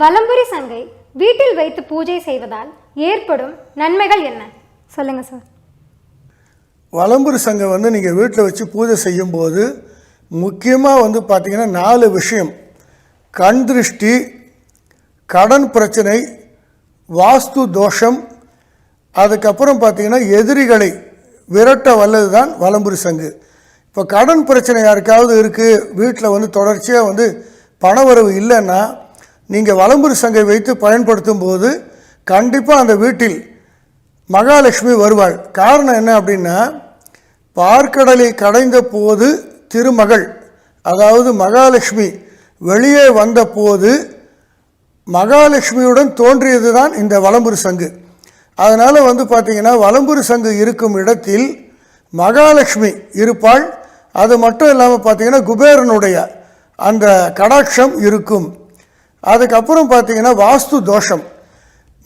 வலம்புரி சங்கை வீட்டில் வைத்து பூஜை செய்வதால் ஏற்படும் நன்மைகள் என்ன? சொல்லுங்க சார் வலம்புரி சங்கம் வந்து நீங்கள் வீட்டில் வச்சு பூஜை செய்யும்போது முக்கியமாக வந்து பார்த்தீங்கன்னா நாலு விஷயம். கண் திருஷ்டி கடன் பிரச்சனை வாஸ்து தோஷம் அதுக்கப்புறம் பார்த்தீங்கன்னா எதிரிகளை விரட்ட வல்லது தான் வலம்புரி சங்கு. இப்போ கடன் பிரச்சனை யாருக்காவது இருக்குது வீட்டில் வந்து தொடர்ச்சியாக வந்து பணவரவு இல்லைன்னா நீங்கள் வலம்புரி சங்கை வைத்து பயன்படுத்தும் போது கண்டிப்பாக அந்த வீட்டில் மகாலட்சுமி வருவாள். காரணம் என்ன அப்படின்னா பார்க்கடலை கடைந்த போது திருமகள் அதாவது மகாலட்சுமி வெளியே வந்த போது மகாலட்சுமியுடன் தோன்றியது தான் இந்த வலம்புரி சங்கு. அதனால் வந்து பார்த்திங்கன்னா வலம்புரி சங்கு இருக்கும் இடத்தில் மகாலட்சுமி இருப்பாள். அது மட்டும் இல்லாமல் பார்த்தீங்கன்னா குபேரனுடைய அந்த கடாட்சம் இருக்கும். அதுக்கப்புறம் பார்த்தீங்கன்னா வாஸ்து தோஷம்.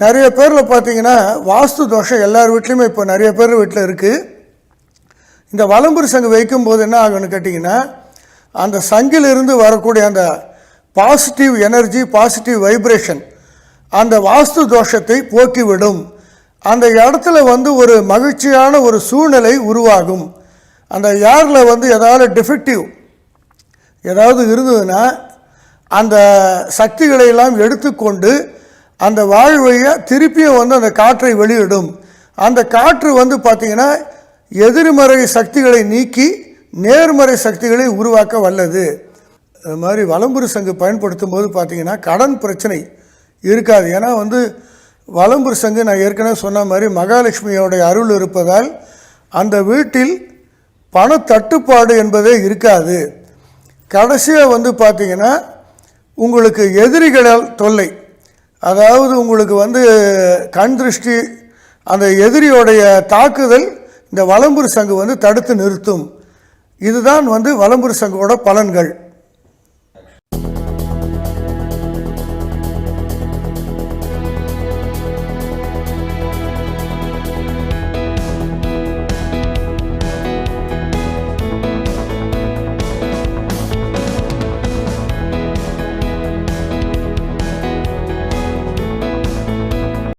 நிறைய பேரில் பார்த்தீங்கன்னா வாஸ்து தோஷம் எல்லார் வீட்லேயுமே இப்போ நிறைய பேர் வீட்டில் இருக்குது இந்த வலம்புரி சங்கு வைக்கும்போது என்ன ஆகும்னு கேட்டிங்கன்னா அந்த சங்கிலிருந்து வரக்கூடிய அந்த பாசிட்டிவ் எனர்ஜி பாசிட்டிவ் வைப்ரேஷன் அந்த வாஸ்து தோஷத்தை போக்கிவிடும். அந்த இடத்துல வந்து ஒரு மகிழ்ச்சியான ஒரு சூழ்நிலை உருவாகும். அந்த யாரில் வந்து ஏதாவது டிஃபெக்டிவ் ஏதாவது இருந்ததுன்னா அந்த சக்திகளை எல்லாம் எடுத்துக்கொண்டு அந்த வாழ்வையை திருப்பியும் வந்து அந்த காற்றை வெளியிடும். அந்த காற்று வந்து பார்த்திங்கன்னா எதிர்மறை சக்திகளை நீக்கி நேர்மறை சக்திகளை உருவாக்க வல்லது. அது மாதிரி வலம்புரி சங்கு பயன்படுத்தும் போது பார்த்திங்கன்னா கடன் பிரச்சனை இருக்காது. ஏன்னா வந்து வலம்புரி சங்கு நான் ஏற்கனவே சொன்ன மாதிரி மகாலட்சுமியோடைய அருள் இருப்பதால் அந்த வீட்டில் பணத்தட்டுப்பாடு என்பதே இருக்காது. கடைசியாக வந்து பார்த்திங்கன்னா உங்களுக்கு எதிரிகளால் தொல்லை. அதாவது உங்களுக்கு வந்து கண் திருஷ்டி அந்த எதிரியோடைய தாக்குதல் இந்த வலம்புரி சங்கு வந்து தடுத்து நிறுத்தும். இதுதான் வந்து வலம்புரி சங்கோட பலன்கள்.